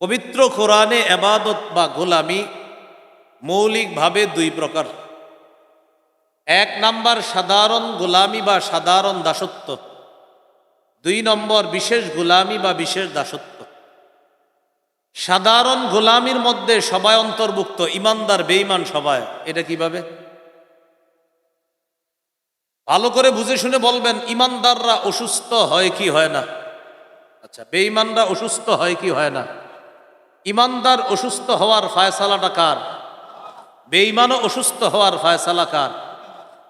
পবিত্র কোরআনে এবাদত বা গোলামি মৌলিকভাবে দুই প্রকার। এক নাম্বার সাধারণ গোলামি বা সাধারণ দাসত্ব। দুই নম্বর বিশেষ গোলামি বা বিশেষ দাসত্ব। সাধারণ গোলামির মধ্যে সবাই অন্তর্ভুক্ত, ইমানদার, বেঈমান সবাই। এটা কীভাবে? ভালো করে বুঝে শুনে বলবেন, ইমানদাররা অসুস্থ হয় কি হয় না? আচ্ছা বেঈমানরা অসুস্থ হয় কি হয় না? ইমানদার অসুস্থ হওয়ার ফায়সালাটা কার? বেঈমানও অসুস্থ হওয়ার ফায়সালা কার?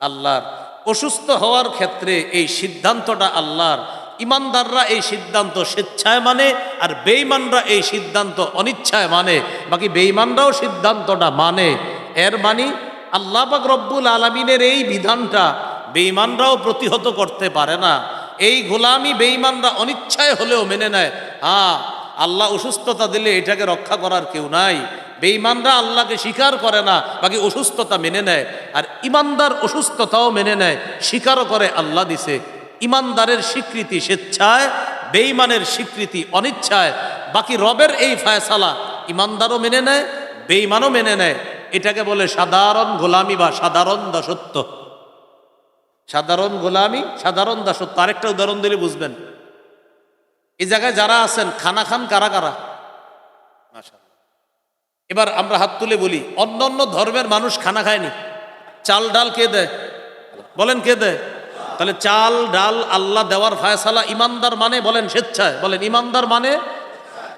আল্লাহর। অসুস্থ হওয়ার ক্ষেত্রে এই সিদ্ধান্তটা আল্লাহর। ইমানদাররা এই সিদ্ধান্ত স্বেচ্ছায় মানে আর বেঈমানরা এই সিদ্ধান্ত অনিচ্ছায় মানে। বাকি বেঈমানরাও সিদ্ধান্তটা মানে। এর মানে আল্লাহ পাক রব্বুল আলমিনের এই বিধানটা বেঈমানরাও প্রতিহত করতে পারে না। এই গোলামি বেঈমানরা অনিচ্ছায় হলেও মেনে নেয়। হ্যাঁ আল্লাহ অসুস্থতা দিলে এটাকে রক্ষা করার কেউ নাই। বেঈমানরা আল্লাহকে স্বীকার করে না, বাকি অসুস্থতা মেনে নেয়। আর ইমানদার অসুস্থতাও মেনে নেয়, স্বীকারও করে আল্লাহ দিছে। ইমানদারের স্বীকৃতি স্বেচ্ছায়, বেঈমানের স্বীকৃতি অনিচ্ছায়। বাকি রবের এই ফায়সালা ইমানদারও মেনে নেয়, বেঈমানও মেনে নেয়। এটাকে বলে সাধারণ গোলামি বা সাধারণ দাসত্ব। সাধারণ গোলামি, সাধারণ দাসত্ব। আরেকটা উদাহরণ দিলে বুঝবেন। এই জায়গায় যারা আছেন, খানা খান কারা কারা? এবার আমরা হাত তুলে বলি অন্য অন্য ধর্মের মানুষ খানা খায়নি। চাল ডাল কে দেয়? বলেন কে দেয়? তাহলে চাল ডাল আল্লাহ দেওয়ার ফায়সালা ইমানদার মানে বলেন স্বেচ্ছায়। বলেন ইমানদার মানে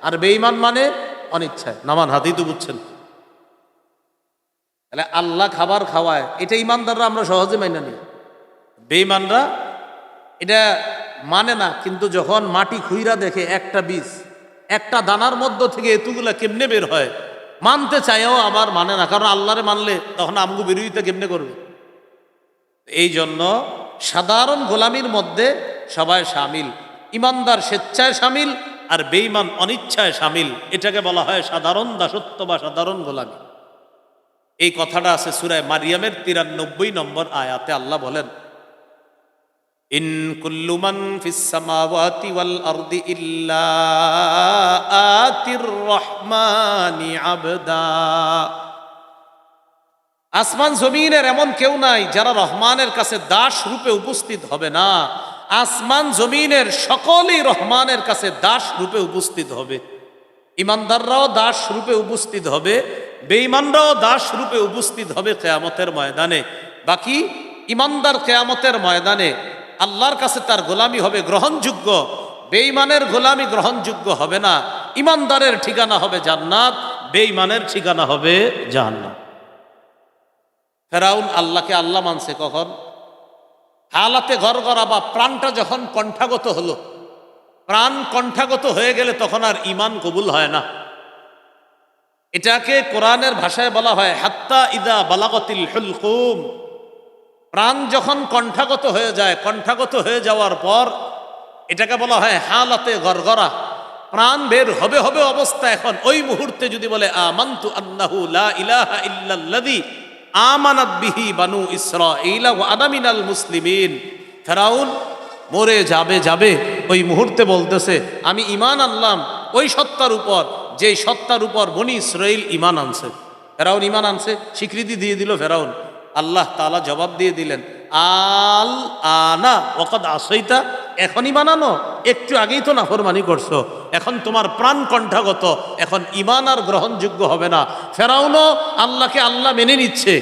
আর বেঈমান মানে অনিচ্ছায়। নামান হাতেই তো বুঝছেন। তাহলে আল্লাহ খাবার খাওয়ায়। এটা ইমানদাররা আমরা সহজে মাইনা নিই। বেঈমানরা, এটা মানে না, কিন্তু যখন মাটি খুইরা দেখে একটা বীজ, একটা দানার মধ্য থেকে এতুগুলা কেমনে বের হয়? মানতে চাইও আবার মানে না, কারণ আল্লাহরে মানলে তখন আমগু বিরোধিতা কেমনে করবে? এই জন্য সাধারণ গোলামির মধ্যে সবাই সামিল। ইমানদার স্বেচ্ছায় সামিল আর বেঈমান অনিচ্ছায় সামিল। এটাকে বলা হয় সাধারণ দাসত্ব বা সাধারণ গোলামি। এই কথাটা আছে সুরায় মারিয়ামের তিরানব্বই নম্বর আয়াতে আল্লাহ বলেন ইন কুল্লু ওয়াল আরদি ইল্লা আতির রহমানি আবদা। আসমান জমিনের এমন কেউ নাই যারা রহমানের কাছে দাস রূপে উপস্থিত হবে না। আসমান জমিনের সকলেই রহমানের কাছে দাস রূপে উপস্থিত হবে। ইমানদাররাও দাস রূপে উপস্থিত হবে, বেঈমানরাও দাস রূপে উপস্থিত হবে কেয়ামতের ময়দানে। বাকি ইমানদার কেয়ামতের ময়দানে আল্লাহর কাছে তার গোলামি হবে, গ্রহণযোগ্য। বেঈমানের গোলামি গ্রহণযোগ্য হবে না। ইমানদারের ঠিকানা হবে জান্নাত, বেঈমানের ঠিকানা হবে জাহান্নাত ফেরাউন আল্লাহকে আল্লাহ মানছে কখন? হালাতে ঘর করা বা প্রাণটা যখন কণ্ঠাগত হলো, প্রাণ কণ্ঠাগত হয়ে গেলে তখন আর ইমান কবুল হয় না। এটাকে কোরআনের ভাষায় বলা হয় হাত্তা ইদা বালাগতিল হুলকুম। প্রাণ যখন কণ্ঠাগত হয়ে যায়, কণ্ঠাগত হয়ে যাওয়ার পর এটাকে বলা হয় হালাতে গরগরা প্রাণ বের হবে হবে অবস্থা এখন। ওই মুহূর্তে যদি বলে, আমান্তু আন্নাহু লা ইলাহা ইল্লাল্লাযী আমানাত বিহি বানু ইসরাঈলা ওয়া আনা মুসলিমিন। ফেরাউন মরে যাবে যাবে। ওই মুহূর্তে বলতেছে, আমি ইমান আনলাম। ওই সত্তার উপর, যেই সত্তার উপর বনি ইসরাইল ইমান আনছে। ফেরাউন ইমান আনছে, স্বীকৃতি দিয়ে দিল ফেরাউন। আল্লাহ তালা জবাব দিয়ে দিলেন, আল আনা ওকদ আসইতা, এখনই বানানো, একটু আগেই তো নাফরমানি করছ, এখন তোমার প্রাণ কণ্ঠাগত, এখন ইমান আর গ্রহণযোগ্য হবে না। ফেরাউনও আল্লাহকে আল্লাহ মেনে নিচ্ছে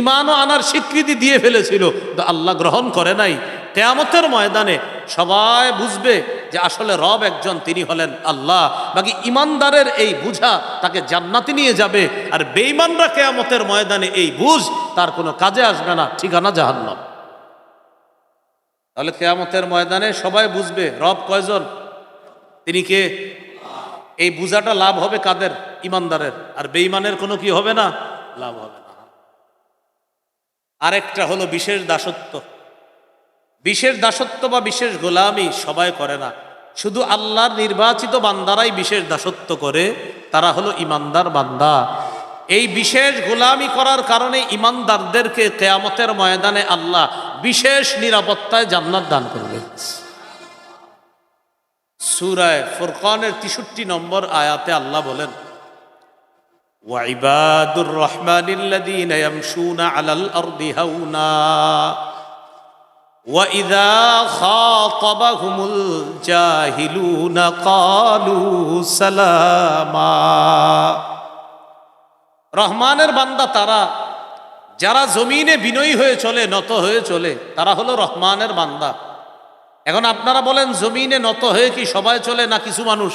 ইমানও আনার স্বীকৃতি দিয়ে ফেলেছিল তো আল্লাহ গ্রহণ করে নাই। কেয়ামতের ময়দানে সবাই বুঝবে যে আসলে রব একজন, তিনি হলেন আল্লাহ। বাকি ইমানদারের এই বুঝা তাকে জান্নাতি নিয়ে যাবে, আর বেঈমানরা কেয়ামতের ময়দানে এই বুঝ তার কোনো কাজে আসবে না, ঠিকানা জাহান্নাম। তাহলে কেয়ামতের ময়দানে সবাই বুঝবে, রব কয়জন? তিনি কে? এই বুঝাটা লাভ হবে কাদের? ইমানদারের। আর বেঈমানের কোনো কি হবে না? লাভ হবে না। আরেকটা হলো বিশেষ দাসত্ব। বিশেষ দাসত্ব বা বিশেষ গোলামি সবাই করে না। শুধু আল্লাহর নির্বাচিত বান্দারাই বিশেষ দাসত্ব করে, তারা হলো ইমানদার বান্দা। এই বিশেষ গোলামি করার কারণে ইমানদারদেরকে কেয়ামতের ময়দানে আল্লাহ বিশেষ নিরাপত্তায় জান্নাত দান করবে। সুরায় ফুরকানের তিষট্টি নম্বর আয়াতে আল্লাহ বলেন ওয়াইবাদুর রহমানিল্লাদিন ইয়ামশুনা আলাল আরদি হাউনা। وإذا خاطبهم الجاهلون قالوا سلاما রহমানের বান্দা তারা যারা জমিনে বিনয়ী হয়ে চলে নত হয়ে চলে তারা হলো রহমানের বান্দা এখন আপনারা বলেন জমিনে নত হয়ে কি সবাই চলে না কিছু মানুষ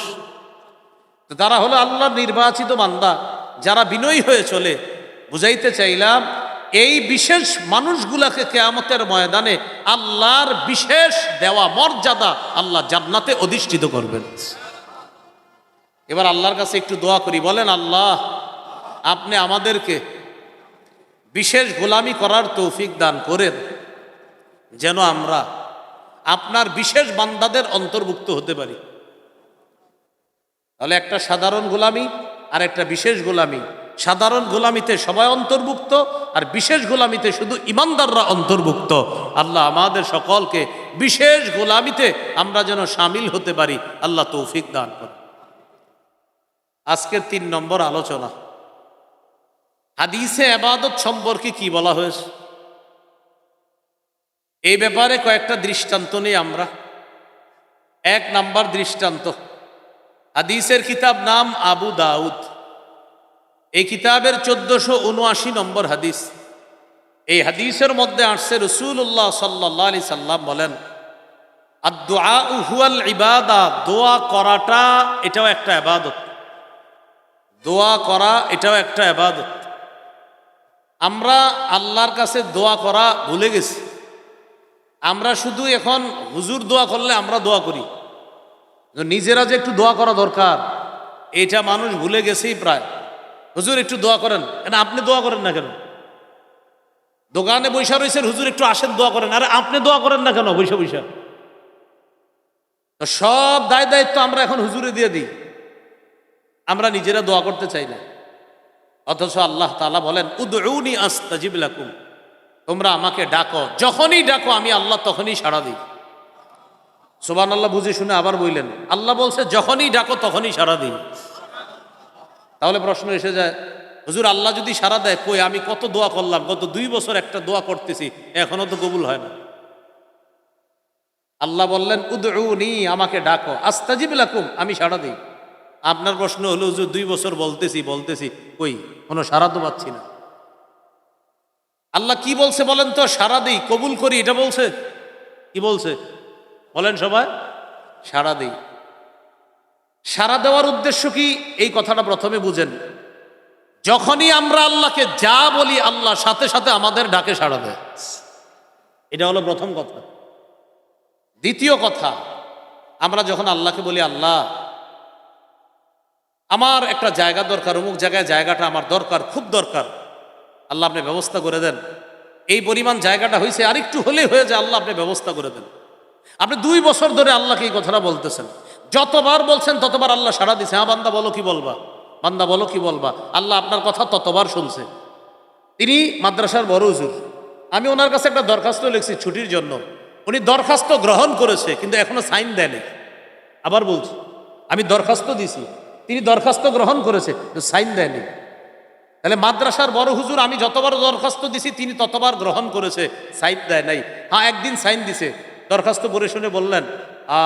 তো তারা হলো আল্লাহর নির্বাচিত বান্দা যারা বিনয়ী হয়ে চলে বুঝাইতে চাইলাম এই বিশেষ মানুষগুলাকে কেয়ামতের ময়দানে আল্লাহর বিশেষ দেওয়া মর্যাদা আল্লাহ জান্নাতে অধিষ্ঠিত করবেন। এবার আল্লাহর কাছে একটু দোয়া করি, বলেন, আল্লাহ, আপনি আমাদেরকে বিশেষ গোলামি করার তৌফিক দান করেন, যেন আমরা আপনার বিশেষ বান্দাদের অন্তর্ভুক্ত হতে পারি। তাহলে একটা সাধারণ গোলামি আর একটা বিশেষ গোলামি। সাধারণ গোলামিতে সবাই অন্তর্ভুক্ত, আর বিশেষ গোলামিতে শুধু ইমানদাররা অন্তর্ভুক্ত। আল্লাহ আমাদের সকলকে বিশেষ গোলামিতে আমরা যেন সামিল হতে পারি। আল্লাহ তৌফিক দান করে আজকের তিন নম্বর আলোচনা। হাদিসে আবাদত সম্পর্কে কি বলা হয়েছে? এই ব্যাপারে কয়েকটা দৃষ্টান্ত নেই আমরা। এক নাম্বার দৃষ্টান্ত। হাদিসের কিতাব নাম আবু দাউদ। এই কিতাবের চোদ্দশো উনআশি নম্বর হাদিস। এই হাদিসের মধ্যে আসছে রসুল্লাহ সাল্লাহ আলি সাল্লাম বলেন আর দোয়া উহুয়াল ইবাদা, দোয়া করাটা এটাও একটা আবাদত দোয়া করা এটাও একটা আবাদত আমরা আল্লাহর কাছে দোয়া করা ভুলে গেছি। আমরা শুধু এখন হুজুর দোয়া করলে আমরা দোয়া করি। নিজেরা যে একটু দোয়া করা দরকার, এটা মানুষ ভুলে গেছেই প্রায়। হুজুর, একটু দোয়া করেন। কেন, আপনি দোয়া করেন না কেন? দোকানে বৈশা রয়েছেন, হুজুর, একটু আসেন, দোয়া করেন। আরে, আপনি দোয়া করেন না কেন, বৈশা বৈশা? তো সব দায় দায়িত্ব আমরা এখন হুজুরে দিয়ে দিই। আমরা নিজেরা দোয়া করতে চাই না। অথচ আল্লাহ তালা বলেন উদৌনি আস্তাজিব লাকুম। তোমরা আমাকে ডাকো, যখনই ডাকো, আমি আল্লাহ তখনই সাড়া দিই। সোবান আল্লাহ বুঝে শুনে আবার বললেন, আল্লাহ বলছে, যখনই ডাকো, তখনই সাড়া দিই। তাহলে প্রশ্ন এসে যায়, হুজুর, আল্লাহ যদি সাড়া দেয়, কই আমি কত দোয়া করলাম, গত দুই বছর একটা দোয়া করতেছি, এখনও তো কবুল হয় না। আল্লাহ বললেন উদৌনি আমাকে ডাকো, আস্তাজিব লাকুম, আমি সারা দিই। আপনার প্রশ্ন হলো, হুজুর, দুই বছর বলতেছি বলতেছি, কই, কোনো সাড়া তো পাচ্ছি না? আল্লাহ কি বলছে বলেন তো সারা দিই, কবুল করি। এটা বলছে? কি বলছে? বলেন সবাই সারা দিই। সারা দেওয়ার উদ্দেশ্য কি? এই কথাটা প্রথমে বুঝেন। যখনই আমরা আল্লাহকে যা বলি, আল্লাহ সাথে সাথে আমাদের ডাকে সাড়া দেয়। এটা হলো প্রথম কথা। দ্বিতীয় কথা, আমরা যখন আল্লাহকে বলি, আল্লাহ, আমার একটা জায়গা দরকার, অমুক জায়গায় জায়গাটা আমার দরকার, খুব দরকার। আল্লাহ আপনি ব্যবস্থা করে দেন। এই পরিমাণ জায়গাটা হয়েছে আরেকটু হলেই হয়ে যায়, আল্লাহ আপনি ব্যবস্থা করে দেন। আপনি দুই বছর ধরে আল্লাহকে এই কথাটা বলতেছেন। যতবার বলছেন, ততবার আল্লাহ সাড়া দিছে। হ্যাঁ বান্দা, বলো কি বলবা? বান্দা, বলো কি বলবা? আল্লাহ আপনার কথা ততবার শুনছে। তিনি মাদ্রাসার বড় হুজুর। আমি ওনার কাছে একটা দরখাস্ত লিখছি ছুটির জন্য। উনি দরখাস্ত গ্রহণ করেছে, কিন্তু এখনও সাইন দেয়নি। আবার বলছি, আমি দরখাস্ত দিছি। তিনি দরখাস্ত গ্রহণ করেছে সাইন দেয়নি। তাহলে মাদ্রাসার বড় হুজুর, আমি যতবার দরখাস্ত দিছি, তিনি ততবার গ্রহণ করেছে, সাইন দেয় নাই। হ্যাঁ একদিন সাইন দিছে। দরখাস্ত পড়ে শুনে বললেন আ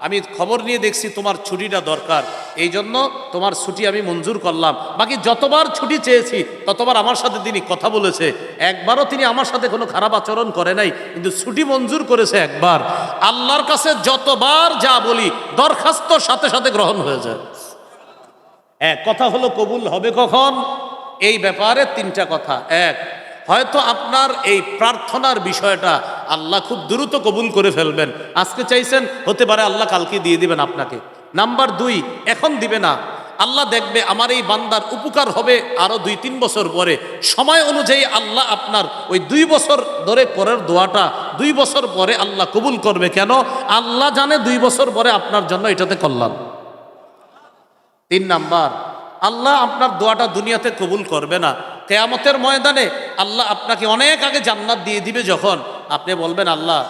আমি খবর নিয়ে দেখছি তোমার ছুটিটা দরকার। এই জন্য তোমার ছুটি আমি মঞ্জুর করলাম। বাকি যতবার ছুটি চেয়েছি, ততবার আমার সাথে তিনি কথা বলেছে। একবারও তিনি আমার সাথে কোনো খারাপ আচরণ করে নাই, কিন্তু ছুটি মঞ্জুর করেছে একবার। আল্লাহর কাছে যতবার যা বলি, দরখাস্ত সাথে সাথে গ্রহণ হয়ে যায়। এক কথা হলো কবুল হবে কখন? এই ব্যাপারে তিনটা কথা। এক, হয়তো আপনার এই প্রার্থনার বিষয়টা আল্লাহ খুব দ্রুত কবুল করে ফেলবেন। আজকে চাইছেন, হতে পারে আল্লাহ কালকে দিয়ে দিবেন আপনাকে। নাম্বার দুই, এখন দিবে না। আল্লাহ দেখবে আমার এই বান্দার উপকার হবে আরও দুই, তিন বছর পরে। সময় অনুযায়ী আল্লাহ আপনার ওই দুই বছর ধরে পরের দোয়াটা, দুই বছর পরে আল্লাহ কবুল করবে। কেন? আল্লাহ জানে দুই বছর পরে আপনার জন্য এটাতে কল্যাণ। তিন নাম্বার, আল্লাহ আপনার দোয়াটা দুনিয়াতে কবুল করবে না। কেয়ামতের ময়দানে আল্লাহ আপনাকে অনেক আগে জান্নাত দিয়ে দিবে যখন আপনি বলবেন, আল্লাহ,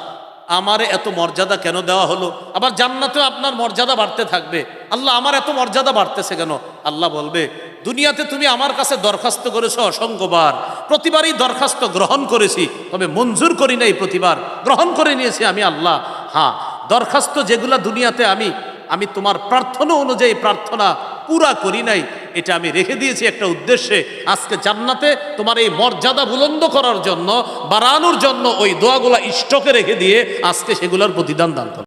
আমারে এত মর্যাদা কেন দেওয়া হলো? আবার জান্নাতেও আপনার মর্যাদা বাড়তে থাকবে। আল্লাহ, আমার এত মর্যাদা বাড়তেছে কেন? আল্লাহ বলবে, দুনিয়াতে তুমি আমার কাছে দরখাস্ত করেছ অসংখ্যবার প্রতিবারই দরখাস্ত গ্রহণ করেছি, তবে মঞ্জুর করি নাই প্রতিবার। গ্রহণ করে নিয়েছি আমি আল্লাহ। হ্যাঁ দরখাস্ত যেগুলা দুনিয়াতে আমি আমি তোমার প্রার্থনা অনুযায়ী প্রার্থনা পুরা করি নাই এটা আমি রেখে দিয়েছি একটা উদ্দেশ্যে। আজকে জান্নাতে তোমার এই মর্যাদা বুলন্দ করার জন্য, বাড়ানোর জন্য ওই দোয়াগুলা স্টকে রেখে দিয়ে আজকে সেগুলোর প্রতিদান দান করো।